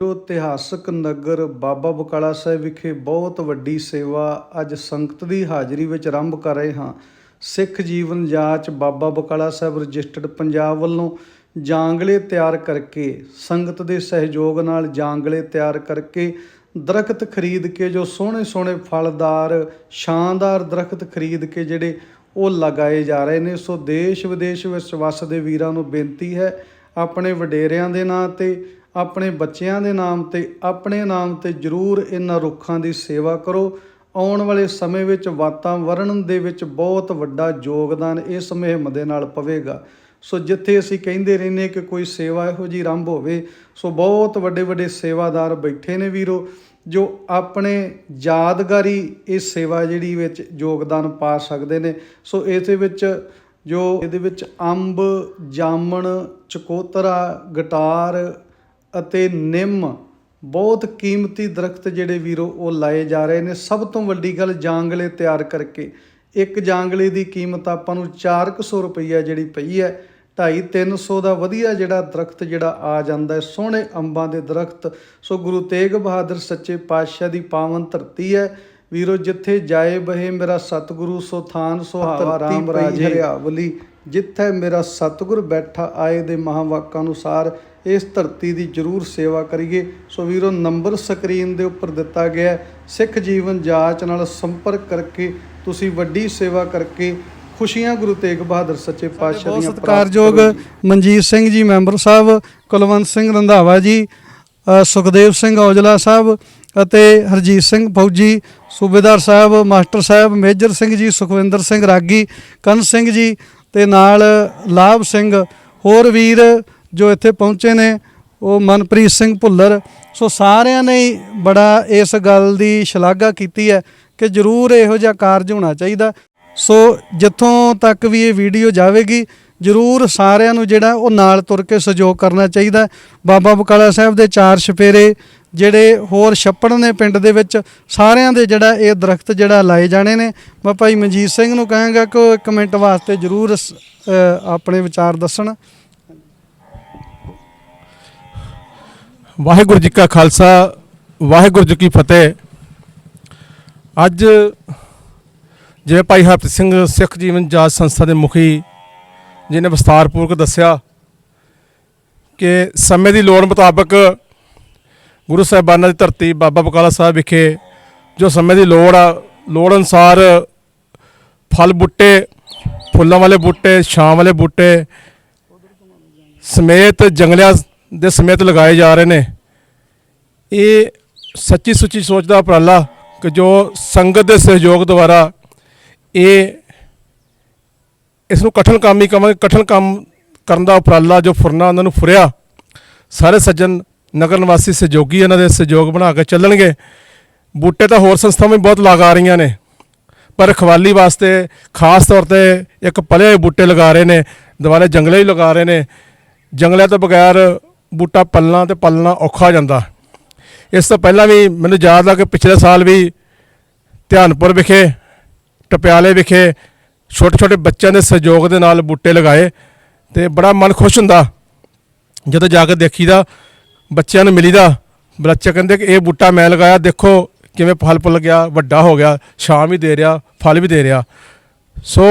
ਜੋ ਇਤਿਹਾਸਕ ਨਗਰ ਬਾਬਾ ਬਕਾਲਾ ਸਾਹਿਬ ਵਿਖੇ ਬਹੁਤ ਵੱਡੀ ਸੇਵਾ ਅੱਜ ਸੰਗਤ ਦੀ ਹਾਜ਼ਰੀ ਵਿੱਚ ਆਰੰਭ ਕਰ ਰਹੇ ਹਾਂ। ਸਿੱਖ ਜੀਵਨ ਜਾਂਚ ਬਾਬਾ ਬਕਾਲਾ ਸਾਹਿਬ ਰਜਿਸਟਰਡ ਪੰਜਾਬ ਵੱਲੋਂ ਜਾਂਗਲੇ ਤਿਆਰ ਕਰਕੇ, ਸੰਗਤ ਦੇ ਸਹਿਯੋਗ ਨਾਲ ਜਾਂਗਲੇ ਤਿਆਰ ਕਰਕੇ ਦਰਖਤ ਖਰੀਦ ਕੇ, ਜੋ ਸੋਹਣੇ ਸੋਹਣੇ ਫਲਦਾਰ, ਸ਼ਾਨਦਾਰ ਦਰਖਤ ਖਰੀਦ ਕੇ ਜਿਹੜੇ ਉਹ ਲਗਾਏ ਜਾ ਰਹੇ ਨੇ। ਸੋ ਦੇਸ਼ ਵਿਦੇਸ਼ ਵਿੱਚ ਵਸਦੇ ਵੀਰਾਂ ਨੂੰ ਬੇਨਤੀ ਹੈ, ਆਪਣੇ ਵਡੇਰਿਆਂ ਦੇ ਨਾਂ ਤੇ ਆਪਣੇ ਬੱਚਿਆਂ ਦੇ ਨਾਮ ਤੇ ਆਪਣੇ ਨਾਮ ਤੇ ਜਰੂਰ ਇਹਨਾਂ ਰੁੱਖਾਂ ਦੀ ਸੇਵਾ ਕਰੋ। ਆਉਣ ਵਾਲੇ ਸਮੇਂ ਵਿੱਚ ਵਾਤਾਵਰਣ ਦੇ ਵਿੱਚ ਬਹੁਤ ਵੱਡਾ ਯੋਗਦਾਨ ਇਸ ਮੁਹਿੰਮ ਦੇ ਨਾਲ ਪਵੇਗਾ। ਸੋ ਜਿੱਥੇ ਅਸੀਂ ਕਹਿੰਦੇ ਰਹਿੰਦੇ ਕਿ ਕੋਈ ਸੇਵਾ ਇਹੋ ਜੀ ਆਰੰਭ ਹੋਵੇ, ਸੋ ਬਹੁਤ ਵੱਡੇ ਵੱਡੇ ਸੇਵਾਦਾਰ ਬੈਠੇ ਨੇ ਵੀਰੋ, ਜੋ ਆਪਣੇ ਯਾਦਗਾਰੀ ਇਸ ਸੇਵਾ ਜਿਹੜੀ ਵਿੱਚ ਯੋਗਦਾਨ ਪਾ ਸਕਦੇ ਨੇ। ਸੋ ਇਹਦੇ ਵਿੱਚ ਜੋ ਇਹਦੇ ਵਿੱਚ ਅੰਬ, ਜਾਮਣ, ਚਕੋਤਰਾ, ਗਟਾਰ ਅਤੇ ਨਿੰਮ ਬਹੁਤ ਕੀਮਤੀ ਦਰਖਤ ਜਿਹੜੇ ਵੀਰੋ ਉਹ ਲਾਏ ਜਾ ਰਹੇ ਨੇ। ਸਭ ਤੋਂ ਵੱਡੀ ਗੱਲ ਜਾਂਗਲੇ ਤਿਆਰ ਕਰਕੇ। ਇੱਕ ਜਾਂਗਲੇ ਦੀ ਕੀਮਤ ਆਪਾਂ ਨੂੰ 400 ਰੁਪਈਆ ਜਿਹੜੀ ਪਈ ਹੈ 2.5 300 ਦਾ ਵਧੀਆ ਜਿਹੜਾ ਦਰਖਤ ਜਿਹੜਾ ਆ ਜਾਂਦਾ ਹੈ ਸੋਹਣੇ ਅੰਬਾਂ ਦੇ ਦਰਖਤ। ਸੋ ਗੁਰੂ ਤੇਗ ਬਹਾਦਰ ਸੱਚੇ ਪਾਤਸ਼ਾਹ ਦੀ ਪਾਵਨ ਧਰਤੀ ਹੈ। ਵੀਰੋ ਜਿੱਥੇ ਜਾਏ ਬਹੇ ਮੇਰਾ ਸਤਿਗੁਰੂ ਸੋ ਥਾਨ ਸੁਹਾਵਾ ਰਾਮ ਰਾਜੇ ਹਰਿਆਵਲੀ। ਜਿੱਥੇ ਮੇਰਾ ਸਤਿਗੁਰ ਬੈਠਾ ਆਏ ਦੇ ਮਹਾਵਾਕਾਂ ਅਨੁਸਾਰ ਇਸ ਧਰਤੀ ਦੀ ਜਰੂਰ ਸੇਵਾ ਕਰੀਏ। ਸੋ ਵੀਰੋ ਨੰਬਰ ਸਕਰੀਨ ਦੇ ਉੱਪਰ ਦਿੱਤਾ ਗਿਆ ਹੈ। ਸਿੱਖ ਜੀਵਨ ਜਾਂਚ ਨਾਲ ਸੰਪਰਕ ਕਰਕੇ ਤੁਸੀਂ ਵੱਡੀ ਸੇਵਾ ਕਰਕੇ ਖੁਸ਼ੀਆਂ ਗੁਰੂ ਤੇਗ ਬਹਾਦਰ ਸੱਚੇ ਪਾਤਸ਼ਾਹ ਦੀਆਂ ਸਤਿਕਾਰਯੋਗ ਮਨਜੀਤ ਸਿੰਘ ਜੀ ਮੈਂਬਰ ਸਾਹਿਬ ਕੁਲਵੰਤ ਸਿੰਘ ਰੰਧਾਵਾ ਜੀ ਸੁਖਦੇਵ ਸਿੰਘ ਔਜਲਾ ਸਾਹਿਬ ਅਤੇ ਹਰਜੀਤ ਸਿੰਘ ਫੌਜੀ ਸੂਬੇਦਾਰ ਸਾਹਿਬ ਮਾਸਟਰ ਸਾਹਿਬ ਮੇਜਰ ਸਿੰਘ ਜੀ ਸੁਖਵਿੰਦਰ ਸਿੰਘ ਰਾਗੀ ਕੰਨ ਸਿੰਘ ਜੀ ਤੇ ਨਾਲ ਲਾਭ ਸਿੰਘ। ਹੋਰ ਵੀਰ ਜੋ ਇੱਥੇ ਪਹੁੰਚੇ ਨੇ, ਉਹ ਮਨਪ੍ਰੀਤ ਸਿੰਘ ਭੁੱਲਰ। ਸੋ ਸਾਰਿਆਂ ਨੇ ਹੀ ਬੜਾ ਇਸ ਗੱਲ ਦੀ ਸ਼ਲਾਘਾ ਕੀਤੀ ਹੈ ਕਿ ਜ਼ਰੂਰ ਇਹੋ ਜਿਹਾ ਕਾਰਜ ਹੋਣਾ ਚਾਹੀਦਾ। ਸੋ ਜਿੱਥੋਂ ਤੱਕ ਵੀ ਇਹ ਵੀਡੀਓ ਜਾਵੇਗੀ, ਜ਼ਰੂਰ ਸਾਰਿਆਂ ਨੂੰ ਜਿਹੜਾ ਉਹ ਨਾਲ ਤੁਰ ਕੇ ਸਹਿਯੋਗ ਕਰਨਾ ਚਾਹੀਦਾ। ਬਾਬਾ ਬਕਾਲਾ ਸਾਹਿਬ ਦੇ ਚਾਰ ਛਪੇਰੇ ਜਿਹੜੇ ਹੋਰ ਛੱਪੜ ਨੇ ਪਿੰਡ ਦੇ ਵਿੱਚ, ਸਾਰਿਆਂ ਦੇ ਜਿਹੜਾ ਇਹ ਦਰਖਤ ਜਿਹੜਾ ਲਾਏ ਜਾਣੇ ਨੇ। ਮੈਂ ਭਾਈ ਮਨਜੀਤ ਸਿੰਘ ਨੂੰ ਕਹਾਂਗਾ ਕਿ ਉਹ ਇੱਕ ਮਿੰਟ ਵਾਸਤੇ ਜ਼ਰੂਰ ਆਪਣੇ ਵਿਚਾਰ ਦੱਸਣ। ਵਾਹਿਗੁਰੂ ਜੀ ਕਾ ਖਾਲਸਾ, ਵਾਹਿਗੁਰੂ ਜੀ ਕੀ ਫਤਿਹ। ਅੱਜ ਜਿਵੇਂ ਭਾਈ ਹਰਪ੍ਰੀਤ ਸਿੰਘ ਸਿੱਖ ਜੀਵਨ ਜਾਚ ਸੰਸਥਾ ਦੇ ਮੁਖੀ ਜਿਨੇ ਵਿਸਤਾਰਪੂਰਵਕ ਦੱਸਿਆ ਕਿ ਸਮੇਂ ਦੀ ਲੋੜ ਮੁਤਾਬਕ ਗੁਰੂ ਸਾਹਿਬਾਨਾਂ ਦੀ ਧਰਤੀ ਬਾਬਾ ਬਕਾਲਾ ਸਾਹਿਬ ਵਿਖੇ ਜੋ ਸਮੇਂ ਦੀ ਲੋੜ ਆ, ਲੋੜ ਅਨੁਸਾਰ ਫਲ ਬੂਟੇ, ਫੁੱਲਾਂ ਵਾਲੇ ਬੂਟੇ, ਛਾਂ ਵਾਲੇ ਬੂਟੇ ਸਮੇਤ ਜੰਗਲਿਆਂ ਦੇ ਸਮੇਤ ਲਗਾਏ ਜਾ ਰਹੇ ਨੇ। ਇਹ ਸੱਚੀ ਸੁੱਚੀ ਸੋਚ ਦਾ ਉਪਰਾਲਾ ਕਿ ਜੋ ਸੰਗਤ ਦੇ ਸਹਿਯੋਗ ਦੁਆਰਾ ਇਹ ਇਸ ਨੂੰ ਕਠਨ ਕੰਮ ਹੀ ਕਵਾਂਗੇ ਕਠਨ ਕੰਮ ਕਰਨ ਦਾ ਉਪਰਾਲਾ ਜੋ ਫੁਰਨਾ ਉਹਨਾਂ ਨੂੰ ਫੁਰਿਆ, ਸਾਰੇ ਸੱਜਣ ਨਗਰ ਨਿਵਾਸੀ ਸਹਿਯੋਗੀ ਇਹਨਾਂ ਦੇ ਸਹਿਯੋਗ ਬਣਾ ਕੇ ਚੱਲਣਗੇ। ਬੂਟੇ ਤਾਂ ਹੋਰ ਸੰਸਥਾਵਾਂ ਵੀ ਬਹੁਤ ਲਗਾ ਰਹੀਆਂ ਨੇ, ਪਰ ਖਵਾਲੀ ਵਾਸਤੇ ਖਾਸ ਤੌਰ ਤੇ ਇੱਕ ਪਲੇ ਬੂਟੇ ਲਗਾ ਰਹੇ ਨੇ ਦੁਆਲੇ ਜੰਗਲੇ ਹੀ ਲਗਾ ਰਹੇ ਨੇ। ਜੰਗਲਿਆਂ ਤੋਂ ਬਗੈਰ ਬੂਟਾ ਪਲਣਾ ਤੇ ਪਲਣਾ ਔਖਾ ਹੋ ਜਾਂਦਾ। ਇਸ ਤੋਂ ਪਹਿਲਾਂ ਵੀ ਮੈਨੂੰ ਯਾਦ ਆ ਕਿ ਪਿਛਲੇ ਸਾਲ ਵੀ ਧਿਆਨਪੁਰ ਵਿਖੇ, ਟਪਿਆਲੇ ਵਿਖੇ ਛੋਟੇ ਛੋਟੇ ਬੱਚਿਆਂ ਦੇ ਸਹਿਯੋਗ ਦੇ ਨਾਲ ਬੂਟੇ ਲਗਾਏ ਤੇ ਬੜਾ ਮਨ ਖੁਸ਼ ਹੁੰਦਾ। ਜਦੋਂ ਜਾ ਕੇ ਦੇਖੀਦਾ, ਬੱਚਿਆਂ ਨੂੰ ਮਿਲੀਦਾ ਬੱਚੇ ਕਹਿੰਦੇ ਕਿ ਇਹ ਬੂਟਾ ਮੈਂ ਲਗਾਇਆ, ਦੇਖੋ ਕਿਵੇਂ ਫਲ ਫੁੱਲ ਗਿਆ, ਵੱਡਾ ਹੋ ਗਿਆ, ਛਾਂ ਵੀ ਦੇ ਰਿਹਾ, ਫਲ ਵੀ ਦੇ ਰਿਹਾ। ਸੋ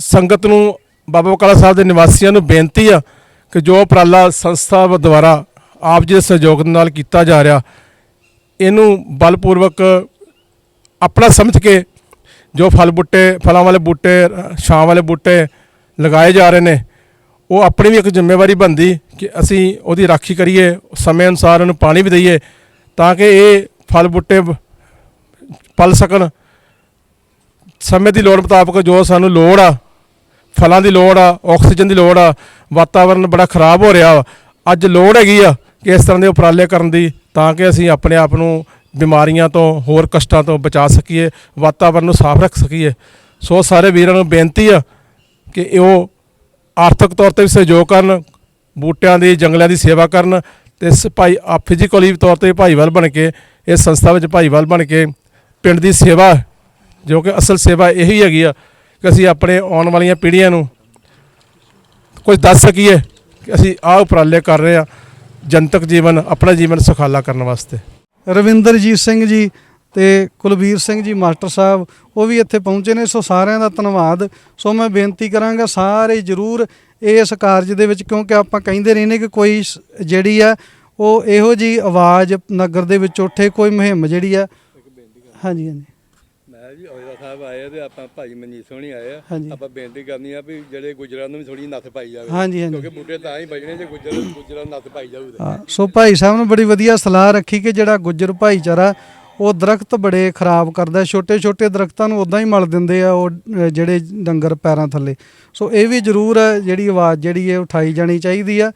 ਸੰਗਤ ਨੂੰ ਬਾਬਾ ਬਕਾਲਾ ਸਾਹਿਬ ਦੇ ਨਿਵਾਸੀਆਂ ਨੂੰ ਬੇਨਤੀ ਆ ਕਿ ਜੋ ਉਪਰਾਲਾ ਸੰਸਥਾ ਦੁਆਰਾ ਆਪ ਜੀ ਦੇ ਸਹਿਯੋਗ ਨਾਲ ਕੀਤਾ ਜਾ ਰਿਹਾ, ਇਹਨੂੰ ਬਲਪੂਰਵਕ ਆਪਣਾ ਸਮਝ ਕੇ ਜੋ ਫਲ ਬੂਟੇ, ਫਲਾਂ ਵਾਲੇ ਬੂਟੇ, ਛਾਂ ਵਾਲੇ ਬੂਟੇ ਲਗਾਏ ਜਾ ਰਹੇ ਨੇ, ਉਹ ਆਪਣੀ ਵੀ ਇੱਕ ਜ਼ਿੰਮੇਵਾਰੀ ਬਣਦੀ ਕਿ ਅਸੀਂ ਉਹਦੀ ਰਾਖੀ ਕਰੀਏ, ਸਮੇਂ ਅਨੁਸਾਰ ਉਹਨੂੰ ਪਾਣੀ ਵੀ ਦਈਏ ਤਾਂ ਕਿ ਇਹ ਫਲ ਬੂਟੇ ਪਲ ਸਕਣ। ਸਮੇਂ ਦੀ ਲੋੜ ਮੁਤਾਬਕ ਜੋ ਸਾਨੂੰ ਲੋੜ ਆ ਫਲਾਂ ਦੀ ਲੋੜ ਆ, ਆਕਸੀਜਨ ਦੀ ਲੋੜ ਆ, ਵਾਤਾਵਰਨ ਬੜਾ ਖਰਾਬ ਹੋ ਰਿਹਾ ਵਾ। ਅੱਜ ਲੋੜ ਹੈਗੀ ਆ ਕਿ ਇਸ ਤਰ੍ਹਾਂ ਦੇ ਉਪਰਾਲੇ ਕਰਨ ਦੀ, ਤਾਂ ਕਿ ਅਸੀਂ ਆਪਣੇ ਆਪ ਨੂੰ ਬਿਮਾਰੀਆਂ ਤੋਂ, ਹੋਰ ਕਸ਼ਟਾਂ ਤੋਂ ਬਚਾ ਸਕੀਏ, ਵਾਤਾਵਰਨ ਨੂੰ ਸਾਫ਼ ਰੱਖ ਸਕੀਏ ਸੋ ਸਾਰੇ ਵੀਰਾਂ ਨੂੰ ਬੇਨਤੀ ਆ ਕਿ ਉਹ ਆਰਥਿਕ ਤੌਰ ਤੇ ਵੀ ਸਹਿਯੋਗ ਕਰਨ, ਬੂਟਿਆਂ ਦੀ, ਜੰਗਲਾਂ ਦੀ ਸੇਵਾ ਕਰਨ ਤੇ ਇਸ ਭਾਈ ਫਿਜ਼ੀਕਲੀ ਤੌਰ ਤੇ ਭਾਈਵਾਲ ਬਣ ਕੇ, ਇਸ ਸੰਸਥਾ ਵਿੱਚ ਭਾਈਵਾਲ ਬਣ ਕੇ ਪਿੰਡ ਦੀ ਸੇਵਾ, ਜੋ ਕਿ ਅਸਲ ਸੇਵਾ ਇਹੀ ਹੈਗੀ ਆ ਕਿ ਅਸੀਂ ਆਪਣੇ ਆਉਣ ਵਾਲੀਆਂ ਪੀੜ੍ਹੀਆਂ ਨੂੰ ਕੁਝ ਦੱਸ ਸਕੀਏ ਕਿ ਅਸੀਂ ਆਹ ਉਪਰਾਲੇ ਕਰ ਰਹੇ ਆ ਜਨਤਕ ਜੀਵਨ, ਆਪਣਾ ਜੀਵਨ ਸੁਖਾਲਾ ਕਰਨ ਵਾਸਤੇ। ਰਵਿੰਦਰਜੀਤ ਸਿੰਘ ਜੀ ਤੇ ਕੁਲਵੀਰ ਸਿੰਘ ਜੀ ਮਾਸਟਰ ਸਾਹਿਬ, ਉਹ ਵੀ ਇੱਥੇ ਪਹੁੰਚੇ ਨੇ, ਸੋ ਸਾਰਿਆਂ ਦਾ ਧੰਨਵਾਦ। ਸੋ ਮੈਂ ਬੇਨਤੀ ਕਰਾਂਗਾ ਸਾਰੇ ਜਰੂਰ ਇਸ ਕਾਰਜ ਦੇ ਵਿੱਚ, ਕਿਉਂਕਿ ਆਪਾਂ ਕਹਿੰਦੇ ਰਹਿੰਦੇ ਕਿ ਕੋਈ ਜਿਹੜੀ ਆ, ਉਹ ਇਹੋ ਜੀ ਆਵਾਜ਼ ਨਗਰ ਦੇ ਵਿੱਚ ਉੱਠੇ, ਕੋਈ ਮੁਹਿੰਮ ਜਿਹੜੀ ਆ। ਹਾਂਜੀ ਹਾਂਜੀ। ਜੀ ਔਜਲਾ ਸਾਹਿਬ ਆਏ ਆ ਤੇ ਆਪਾਂ ਭਾਈ ਮਨਜੀਤ ਸੋਹਣੀ ਆਏ ਆ। ਹਾਂਜੀ। ਆਪਾਂ ਬੇਨਤੀ ਕਰਨੀ ਆ ਵੀ ਜਿਹੜੇ ਗੁਜਰਾਂ ਨੂੰ ਵੀ ਥੋੜੀ ਨੱਥ ਪਾਈ ਜਾਵੇ। ਹਾਂਜੀ ਹਾਂਜੀ। ਕਿਉਂਕਿ ਬੂਟੇ ਤਾਂ ਹੀ ਬਜਣੇ ਜੇ ਗੁਜਰ ਗੁਜਰਾਂ ਨੂੰ ਨੱਥ ਪਾਈ ਜਾਊ ਤੇ। ਹਾਂ, ਸੋ ਭਾਈ ਸਾਹਿਬ ਨੇ ਬੜੀ ਵਧੀਆ ਸਲਾਹ ਰੱਖੀ ਕਿ ਜਿਹੜਾ ਗੁੱਜਰ ਭਾਈਚਾਰਾ ਉਹ ਦਰਖਤ ਬੜੇ ਖਰਾਬ ਕਰਦਾ ਛੋਟੇ ਛੋਟੇ ਦਰਖਤਾਂ ਨੂੰ ਉਦਾਂ ਹੀ ਮਲ ਦਿੰਦੇ ਆ ਉਹ ਜਿਹੜੇ ਡੰਗਰ ਪੈਰਾਂ ਥੱਲੇ। ਸੋ ਇਹ ਵੀ ਜ਼ਰੂਰ ਹੈ ਜਿਹੜੀ ਆਵਾਜ਼ ਜਿਹੜੀ ਹੈ ਉਠਾਈ ਜਾਣੀ ਚਾਹੀਦੀ ਆ।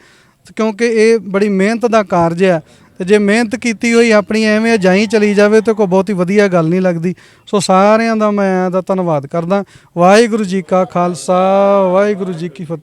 ਕਿਉਂਕਿ ਇਹ ਬੜੀ ਮਿਹਨਤ ਦਾ ਕਾਰਜ ਹੈ ਤੇ ਜੇ ਮਿਹਨਤ ਕੀਤੀ ਹੋਈ ਆਪਣੀ ਐਵੇਂ ਅਜਾਈ ਚਲੀ ਜਾਵੇ ਤੇ ਕੋਈ ਬਹੁਤੀ ਵਧੀਆ ਗੱਲ ਨਹੀਂ ਲੱਗਦੀ। ਸੋ ਸਾਰਿਆਂ ਦਾ ਮੈਂ ਦਾ ਧੰਨਵਾਦ ਕਰਦਾ। ਵਾਹਿਗੁਰੂ ਜੀ ਕਾ ਖਾਲਸਾ, ਵਾਹਿਗੁਰੂ ਜੀ ਕੀ ਫਤਿਹ।